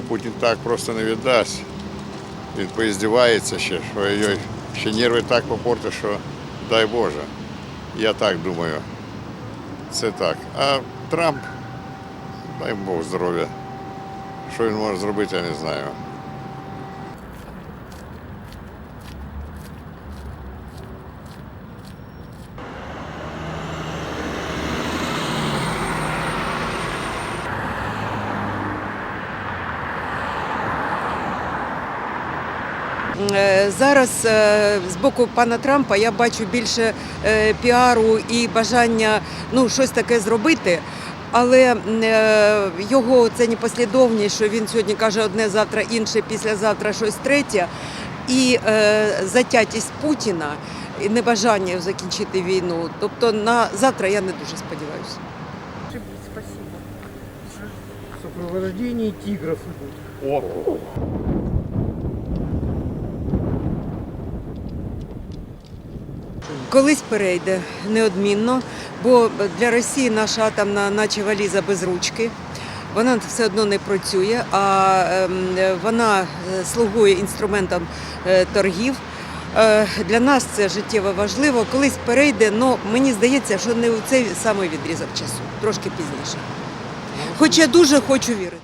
Путін так просто не віддасть. Він поіздівається ще, що його ще нерви так попортить, що дай Боже. Я так думаю. Це так. А Трамп, дай Бог здоров'я. Що він може зробити, я не знаю. Зараз е, з боку пана Трампа я бачу більше е, піару і бажання ну, щось таке зробити. Але е, його це непослідовність, що він сьогодні каже одне, завтра інше, післязавтра щось третє. І е, затятість Путіна і небажання закінчити війну. Тобто на завтра я не дуже сподіваюся. Спасибо. В сопровождении Колись перейде неодмінно, бо для Росії наша атомна, наче валіза без ручки. Вона все одно не працює, а ем, вона е, слугує інструментом е, торгів. Е, Для нас це життєво важливо. Колись перейде, але мені здається, що не у цей самий відрізок часу, трошки пізніше. Хоч я дуже хочу вірити.